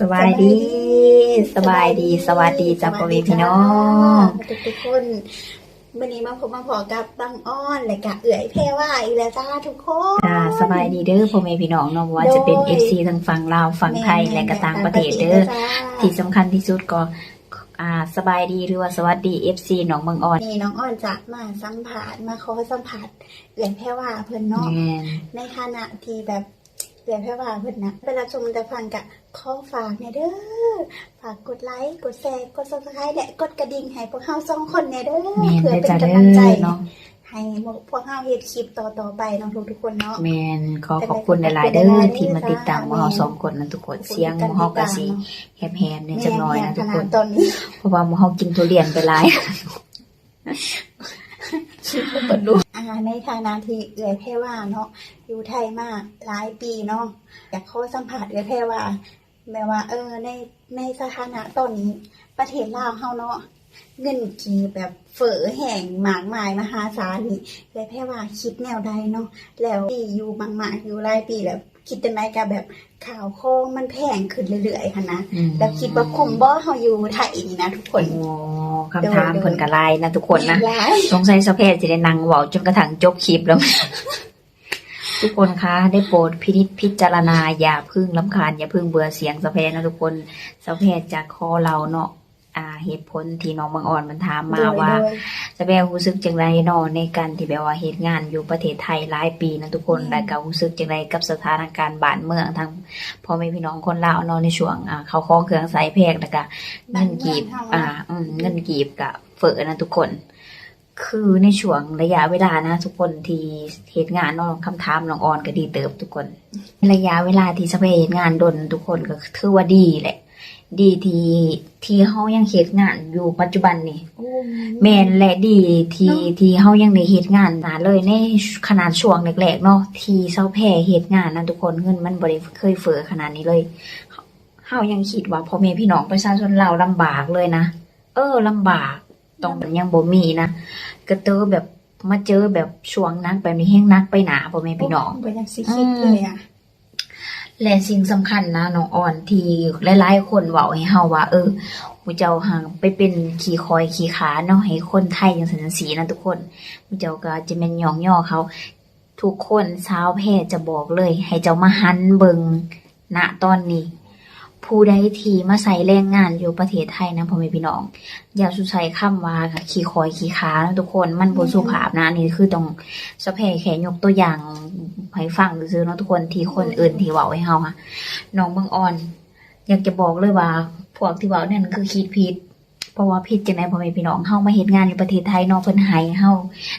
สบายดี สบายดี สวัสดีจ้าพ่อแม่พี่น้องทุกทุกๆคนวันนี้มาพบมาพอกับบังอ้อนและกะเอื่อยเพรว่าอีกแล้วจ้าทุกคนค่ะสบายดีเด้อพ่อแม่พี่น้องเนาะว่าจะเป็น FC ทั้งฝั่งลาวฝั่งไทยและก็ต่างประเทศเด้อที่สำคัญที่สุดก็อ่าสบายดีหรือว่าสวัสดี FC น้องเมืองอ่อนนี่น้องอ้อนจะมาสัมผัสมาขอสัมผัสเอื่อยเพรว่าเพิ่นเนาะแม่นในฐานะที่แบบเอื่อยเพรว่าเพิ่นนะเวลาชมแต่ฟังกะ ขอฝากเนี่ยเด้อ ฝากกดไลค์ กดแชร์ กด subscribe และกดกระดิ่งให้พวกเฮาสองคนเนี่ยเด้อแม่นเพื่อเด้อเป็นจ้าเด้กำลังใจอเนาะให้พวกเฮาเฮ็ดคลิปต่อๆไปเนาะทุกๆคนเนาะ แม่นขอขอบคุณหลายๆเด้อที่มาติดตามพวกเราสองคนนะทุกคนเสียงหมู่เฮาก็สิแหบๆเนี่ยจักหน่อยนะทุกคน ตอนนี้เพราะว่าหมู่เฮากินทุเรียนไปหลายคิดว่าเปิดรูอ่าในฐานะที่เอื้อยแพรว่าเนาะอยู่ไทยมาหลายปีเนาะ อยากขอสัมผัสเอื้อยแพรว่า แม้ว่า เออ ในในสถานะตอนนี้ ประเทศลาวเฮาเนาะเงินกีแบบเฝอแห่งหมากมายมหาศาลนี่เอื้อยแพรว่าคิดแนวใดเนาะแล้วที่อยู่มากๆอยู่หลายปีแล้วคิดจังไดกับแบบข่าวโคงมันแพงขึ้นเรื่อยๆค่ะนะอืมแล้วคิดว่าคุ้มบ่เฮาอยู่ไทยนี่นะทุกคนโอ้คำถามเพิ่นก็หลายนะทุกคนนะหลายสงสัยสะเพศจะได้นั่งเว้าจนกระทั่งจบคลิปแล้ว ทุกคนคะได้โปรดพินิจพิจารณาอย่าพึ่งลำคาญอย่าพึ่งเบื่อเสียงสะเพศนะทุกคนสะเพศจากคอเราเนาะอ่าเหตุผลที่น้องบางอ่อนมันถามมาว่าโดยสะเพศรู้สึกจังไรเนาะในการที่แบบว่าเหตุงานอยู่ประเทศไทยหลายปีนะทุกคนอืมแต่ก็รู้สึกจังไรกับสถานการณ์บ้านเมืองทั้งพ่อแม่พี่น้องคนลาวเนาะในช่วงอ่าเขาคล้องเครื่องใส่เพกแล้วก็เงินกีบอ่าอืมเงินกีบกับเฟอนะทุกคน คือในช่วงระยะเวลานะ ทุกคนที่เหตุงานเน้องคำถามน้องออนก็ดีเติบทุกคน ระยะเวลาที่สเปเหตุงานดนทุกคนก็ถือว่าดีแหละ ดีที่ที่เฮายังเหตุงานอยู่ปัจจุบันนี่โอ้แม่นและดีที่เนาะที่เฮายังได้เฮ็ดงานนะเลยในขนาดช่วงแรกๆเนาะที่เซาแพ้เฮ็ดงานนะทุกคนเงินมันบ่ได้เคยเฟ้อขนาดนี้เลยเฮายังคิดว่าพ่อแม่พี่น้องประชาชนเราวลำบากเลยนะเออลำบากต้องยังบ่มีนะ ก็เจอแบบมาเจอแบบช่วงหนักแบบนี้แฮงหนักไปหนาพ่อแม่พี่น้องเป็นยังสิคิดเลยอะและสิ่งสำคัญนะน้องอ่อนที่หลายๆคนเว้าให้เฮาว่า เออมูเจ้าห่างไปเป็นขี่คอยขี่ขาเนาะให้คนไทยอย่างสันสีนะทุกคนมูเจ้าก็จะเป็นหยองย่อเขาทุกคนชาวแพทย์จะบอกเลย ให้เจ้ามาหันเบิงณตอนนี้ ผู้ใดที่มาใส่แรงงานอยู่ประเทศไทยนะพ่อแม่พี่น้อง อย่าสุใช้คำว่าขี่คอยขี่ขานะทุกคนมันบ่สุภาพนะอันนี่คือต้องสะเพแค่ยกตัวอย่างให้ฟังซื่อๆเนาะทุกคนที่คนอื่นที่เว้าให้เฮาค่ะน้องเบิ่งอ่อน อยากจะบอกเลยว่าพวกที่เว้าเนี่ยมันคือคิดผิดเพราะว่าผิดจังไดพ่อแม่พี่น้องเฮามาเฮ็ดงานอยู่ประเทศไทยเนาะเพิ่นให้เฮา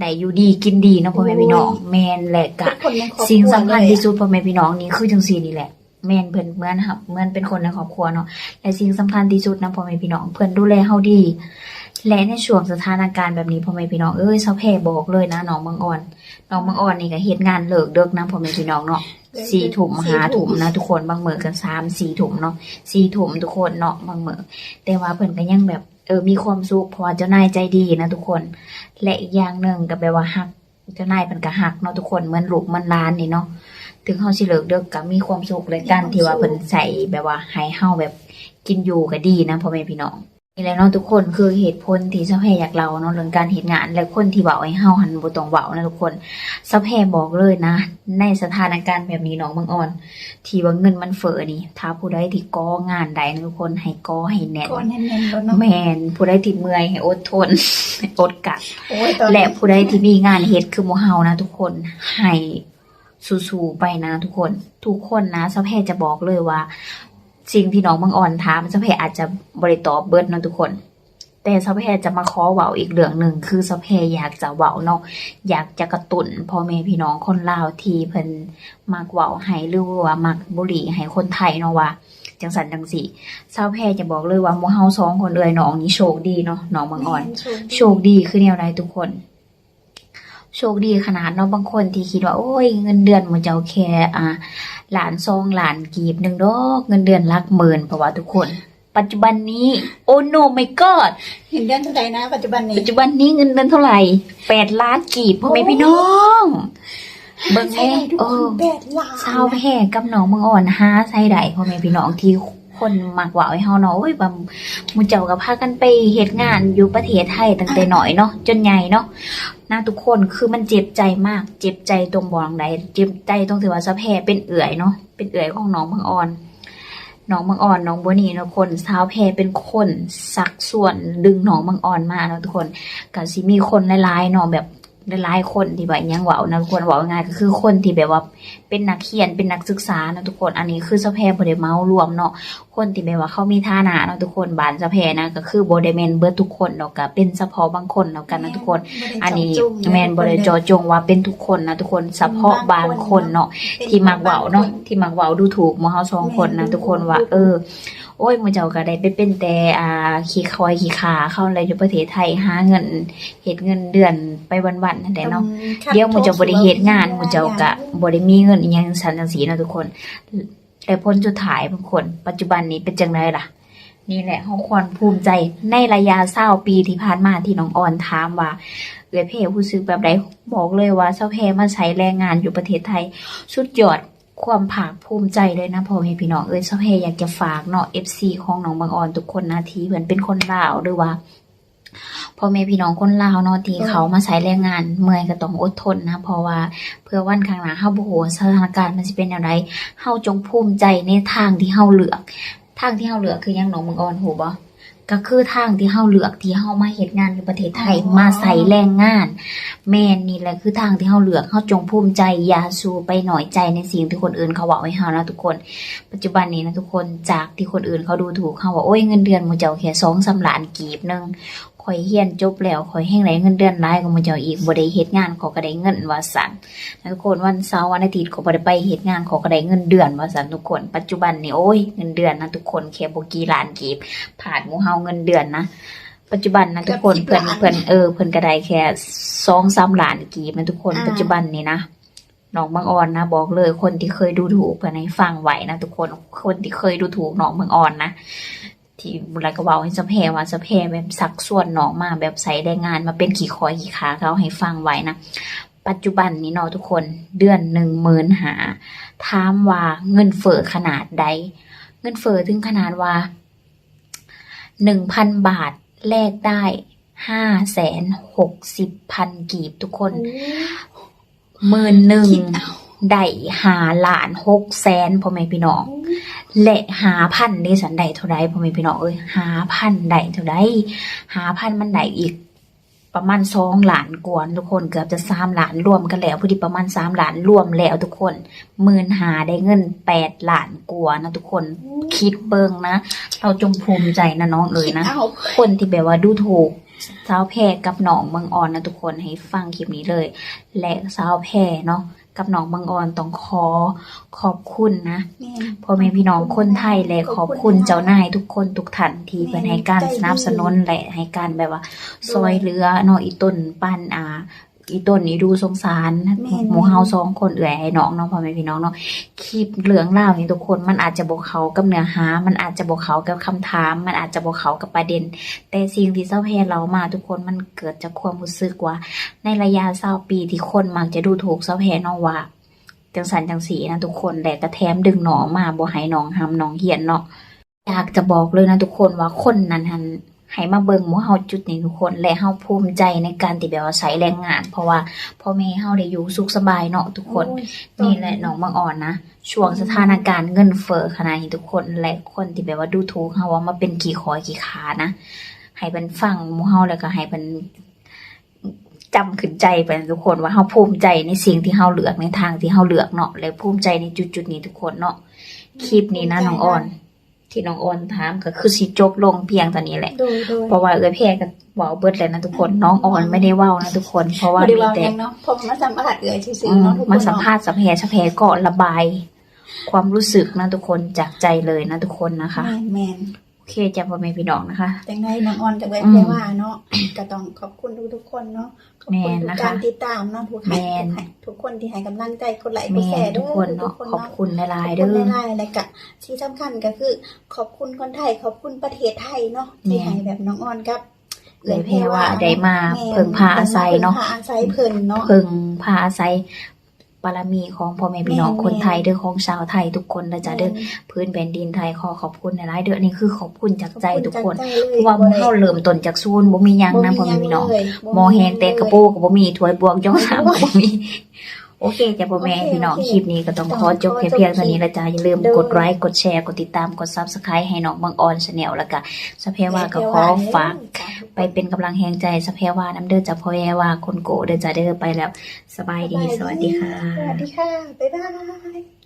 ได้อยู่ดีกินดีเนาะพ่อแม่พี่น้องแม่นแหละกะคนในครอบครัวสิ่งสำคัญเลยที่สุดพ่อแม่พี่น้องนี่คือจังซี่นี่แหละ แม่นเพิ่อนเหมือนครับเหมือนเป็นคนในครอบครัวเนาะและสิ่งสำคัญที่สุดนะพ่อแม่พี่น้องเพิ่อนดูแลเฮาดี และในช่วงสถานการณ์แบบนี้พ่อแม่พี่น้องเอ้ยเซาแพ่บอกเลยนะน้องบางอ่อนน้องบางอ่อนนี่ก็เฮ็ดงานเลิกเดึกนะพ่อแม่พี่น้องเนาะสี่ถุ่มหาถุ่มนะ ทุกคนบางมื้อกันสามสี่ถุ่มเนาะสี่ถุ่มทุกคนเนาะบางมื้อแต่ว่าเพิ่อนก็ยังแบบเออมีความสุขเพราะเจ้านายใจดีนะทุกคน และอีกอย่างหนึ่งก็แปลว่าฮักเจ้านายเป็นก็ฮักเนาะทุกคนเหมือนลูกเหมันหลานนี่เนาะ ถึงเฮาสิเลิกเด้อก็มีความสุขเลยกันที่ว่าเพิ่นใส่แบบว่าให้เฮาแบบกินอยู่ก็ดีนะพ่อแม่พี่น้องนี่แหละเนาะทุกคนคือเหตุผลที่เจ้าแพ่อยากเราเนาะเรื่องการเฮ็ดงาน และคนที่เว้าให้เฮาหันบ่ต้องเว้านะทุกคนเจ้าแพ่บอกเลยนะ ในสถานการณ์แบบนี้น้องบางอ่อน ที่ว่าเงินมันเฟ้อนี่ ถ้าผู้ใดที่ก่องานใดนะทุกคนให้ก่อให้แน่นก่อนแน่นๆแล้วเนาะแม่นผู้ใดที่เมื่อยให้อดทนอดกัดโอ้ยตอนและผู้ใดที่มีงานเฮ็ดคือหมู่เฮานะทุกคนให้ สู้ๆไปนะทุกคน ทุกคนนะสะแพทย์จะบอกเลยว่า สิ่งที่น้องบางอ่อนถามสะแพทย์อาจจะบริตอบเบิดนะทุกคน แต่สะแพทย์จะมาขอเว้าอีกเรื่องหนึ่งคือสะแพทย์อยากจะเว้าเนาะอยากจะกระตุ้นพ่อแม่พี่น้องคนลาวที่เพิ่นมักเว้าให้หรือว่ามักบุหรี่ให้คนไทยเนาะว่าจังสันจังสี่สาวแพทย์จะบอกเลยว่าหมู่เฮาสองคนเอ่ยน้องนี่โชคดีเนาะน้องบางอ่อน โชคดีคือแนวใดทุกคน โชคดีขนาดเนาะบางคนที่คิดว่าโอ้ยเงินเดือนมันจะเอาแค่อ่าหลานซองหลานกีบหนึ่งดอกเงินเดือนหลักหมื่นเพราะว่าทุกคน ปัจจุบันนี้ โอ้โนไม่กอดเห็นเดือนเท่าไหร่นะปัจจุบันนี้ปัจจุบันนี้เงินเดือนเท่าไหร่แปดล้านกีบพ่อแม่พี่น้องเบิ่งใช่แม่ทุกเอคนอแปดล้านชาวแพร่กับน้องเมืองอ่อนหาไซใดพ่อแม่พี่น้องที่ คนมักเว่าให้เฮาเนาะโอ้ยบ่หมู่เจ้าก็พากันไปเฮ็ดงานอยู่ประเทศไทยตั้งแต่น้อยเนาะจนใหญ่เนาะนะทุกคนคือมันเจ็บใจมาก เจ็บใจตรงบ่องใดเจ็บใจตรงที่ว่าสะแพรเป็นเอื่อยเนาะเป็นเอื่อยของน้องบางอ่อนน้องบางอ่อนน้องบัวนี่เนาะคนสาวแพรเป็นคนสักส่วนดึงน้องบางอ่อนมาเนาะทุกคนก็สิมีคนหลายๆเนาะแบบ หลายคนที่แบบยังว้านะทุกคนว้าง่ายก็คือคนที่แบบว่าเป็นนักเขียนเป็นนักศึกษานะทุกคนอันนี้คือสะแพรบ่ได้เมารวมเนาะคนที่แบบว่าเขามีฐานะเนาะทุกคนบานสะแพรนะก็คือบ่ได้แม่นเบิดทุกคนเนาะก็เป็นเฉพาะบางคนเนาะกันนะทุกคน อันนี้แม่นบ่ได้เจอจงว่าเป็นทุกคนนะทุกคนเฉพาะบางคนเนาะที่มักเว้าเนาะที่มักเว้าดูถูกมู่เฮาสองคนนะทุกคนว่าเออ โอ้ยหมู่เจ้าก็ได้ไปเป็นแต่อ่าขี้คอยขี้ขาเข้าอะไรอยู่ประเทศไทยหาเงินเฮ็ดเงินเดือนไปวันๆนั่นแหละเนาะเดี๋ยวหมูเจ้าบริเหตุงานหมูเจ้ากะบริมีเงินอหยังสันจังสีเนาะทุกคน แต่ผลสุดท้ายบางคน ปัจจุบันนี้เป็นจังไรล่ะ นี่แหละเฮาควรภูมิใจในระยะเศร้าปีที่ผ่านมาที่น้องออนถามว่าเอื้อเพผู้ซื้อแบบใดบอกเลยว่าเจ้าเพมาใช้แรงงานอยู่ประเทศไทยสุดยอด ความภาคภูมิใจเลยนะพ่อแม่พี่น้องเอ้ยเจ้าเพอยากจะฝากเนาะ FC ของน้องบางออนทุกคนนะที่เหมือนเป็นคนลาวหรือว่าพ่อแม่พี่น้องคนลาวเนาะที่เขามาใช้แรงงานเมื่อยก็ต้องอดทนนะเพราะว่าเพื่อวันข้างหน้าเฮาบ่ฮู้ว่าสถานการณ์มันสิเป็นแนวใดเฮาจงภูมิใจในทางที่เฮาเลือก ทางที่เฮาเลือกคือยังหนองมึงอ่อนฮู้บ่ ก็คือทางที่เฮาเลือกที่เฮามาเฮ็ดงานอยู่ประเทศไทยมาใส่แรงงาน แม่นนี่แหละคือทางที่เฮาเลือกเฮาจงภูมิใจอย่าสู้ไปหน่อยใจในสิ่งที่คนอื่นเขาเว้าให้เฮานะทุกคน ปัจจุบันนี้นะทุกคนจากที่คนอื่นเขาดูถูกเขาว่าโอ้ยเงินเดือนหมูเจ้าแค่สองสามล้านกีบหนึง ข่อยเฮียนจบแล้วข่อยแห้งไรเงินเดือนหลายกว่าหมูเจ้าอีกบ่ได้เฮ็ดงานเขอก็ได้เงินว่าสั่นนะทุกคนวันเสาร์วันอาทิตย์เขาบ่ได้ไปเฮ็ดงานเขาก็ได้เงินเดือนว่าสั่นทุกคนปัจจุบันนี้โอ้ยเงินเดือนนะทุกคนแค่บ่กี่ล้านกีบผ่านหมู่เฮาเงินเดือนนะปัจจุบันนะทุกคนเพิ่นเพิ่นเออเพิ่นก็ได้แค่สองสามล้านกีบนะทุกคนปัจจุบันนี้นะน้องบางอ่อนนะบอกเลยคนที่เคยดูถูกเพื่อนให้ฟังไว้นะทุกคนคนที่เคยดูถูกน้องบางอ่อนนะ ที่บุรก็เว้าให้สะเพว่าสะเพแบบสักส่วนน้องมาแบบใส่แรงงานมาเป็นขี่คอยขี่ขาเขาให้ฟังไว้นะปัจจุบันนี้เนาะทุกคนเดือนหนึ่งหมื่นหาถามว่าเงินเฟ้อขนาดใด เงินเฟ้อถึงขนาดว่าหนึ่งพันบาทแลกได้ห้าแสนหกสิบพันกีบทุกคนหมื่นหนึ่งคิดเอาได้หาล้านหกแสนพ่อแม่พี่น้อง และหาพันนี่สันได้เท่าไรพ่อแม่พี่น้องเอ้ยหาพันได้เท่าไรหาพันมันได้อีก ประมาณสองล้านกว่าทุกคนเกือบจะสามล้านรวมกันแล้วพอดีประมาณสามล้านรวมแล้วทุกคนหมื่นหาได้เงินแปดล้านกว่านะทุกคนคิดเบิงนะ เราจงภูมิใจนะน้องเอ๋ยนะคิดเอาคนที่แบบว่าดูถูกสาวแพรกับน้องบางออนนะทุกคนให้ฟังคลิปนี้เลย และสาวแพรเนาะ กับน้องบางออนต้องขอขอบคุณนะแม่พ่อแม่พี่น้องคนไทยและขอบคุณเจ้านายทุกคนทุกท่านที่เป็นให้การสนับสนุนและให้การแบบว่าซอยเรือเนาะอีต้นปั้นอ่า อีต้นนี้ดูสงสารหมู่เฮาสองคนเอื่อยให้น้องเนาะพ่อแม่พี่น้องเนาะคลิปเรื่องเล่าวนี่ทุกคนมันอาจจะบอกเขากับเนื้อหา มันอาจจะบอกเขากับคำถาม มันอาจจะบอกเขากับประเด็น แต่สิ่งที่เศร้าแพ้เรามา ทุกคนมันเกิดจากความรู้สึกว่า ในระยะเศร้าปีที่คนมักจะดูถูกเศร้าแพ้น้องว่าจังสันจังสีนะทุกคนแต่กระแถมดึงหนองมาบ่ให้น้องหำน้องเหียนเนาะอยากจะบอกเลยนะทุกคนว่าคนนั้นหัน ให้มาเบิ่งหมู่เฮาจุดนี้ทุกคนและเฮาภูมิใจในการที่แบบว่าใช้แรงงาน เพราะว่าพ่อแม่เฮาได้อยู่สุขสบายเนาะทุกคน นี่แหละน้องบางอ่อนนะช่วงสถานการณ์เงินเฟ้อขนาดนี้ทุกคนและคนที่แบบว่าดูถูกเฮาว่ามาเป็นกี่คอยกี่ขานะให้เป็นฟังหมู่เฮาแล้วก็ให้เป็นจำขึ้นใจไปนะทุกคนว่าเฮาภูมิใจในสิ่งที่เฮาเลือกในทางที่เฮาเลือกเนาะและภูมิใจในจุดๆนี้ทุกคนเนาะคลิปนี้นะน้องออน ที่น้องออนถามก็คือสิจบลงเพียงตอนนี้แหละ โดยโดยเพราะว่าเอ้ยแพรก็เว้าเบิดแล้วนะทุกคนน้องออนไม่ได้เว้านะทุกคน เพราะว่าบ่ได้มีว่าแต่หยังเนาะพอมาสัมภาษณ์เอ่ยซื่อือๆมเนาะทุกคนมาสัมเนาะภาษณ์สัมแพรสัมแพรก็ระบาย ความรู้สึกนะทุกคนจากใจเลยนะทุกคนนะคะแม่นแม่นโอ เคจ้ะพ่อแม่พี่น้องนะคะจังไดน้องออนกับเอ่ยอืมแค่ว่าเนาะก็ต้องขอบคุณทุกๆคนเนาะขอบแม่คุณนทุกนะคะการติดตามเนาะทุกให้แม่นทุกให้ทุกคนที่ให้กำลังใจกดไลค์กดแม่แชร์ทุกคนเนาะทุกขอบคุณหลายๆขเด้อบคุณอหลายๆและก็ที่สำคัญก็คือ ขอบคุณคนไทย ขอบคุณประเทศไทยเนาะแม่ที่ให้แบบน้องออนกับเอ่ยแพรว่าได้มาแม่เพิ่งพาอาศัยเนาะพิ่งพาอาศัยเพิ่นเนาะเพิ่งพาอาศัย บารมีของพ่อแม่พี่น้องแม่นคนไทยเด้อของชาวไทยทุกคนนะจ๊ะเด้อพื้นแผ่นดินไทยขอขอบคุณหลายๆเด้อนี่คือขอบคุณจากใจทุกคนขอบเพณราะว่าหจมู่ใจเฮาเริ่มต้นจากศูนย์บ่มีหยังนะพ่อแม่พี่น้องเลยหมอแฮงเตะกระโปงก็บ่มีถ้วยบวกย่องสามก็บ่มี โอเคจ้ะพ่อแม่พี่น้องคลิปนี้ก็ต้องขอจบแค่เพียงเท่านี้ละจ้ะอย่าลืมกดไลค์กดแชร์กดติดตามกด Subscribe ให้น้องบางออนชาแนลแล้วก็สเพว่าก็ขอฝากไปเป็นกำลังแหงใจสเพว่าน้ำเด้อจ้ะพ่อแย่ว่าคนโกเด้อจ้ะเด้อไปแล้ว สบายดีสวัสดีค่ะสวัสดีค่ะบ๊ายบาย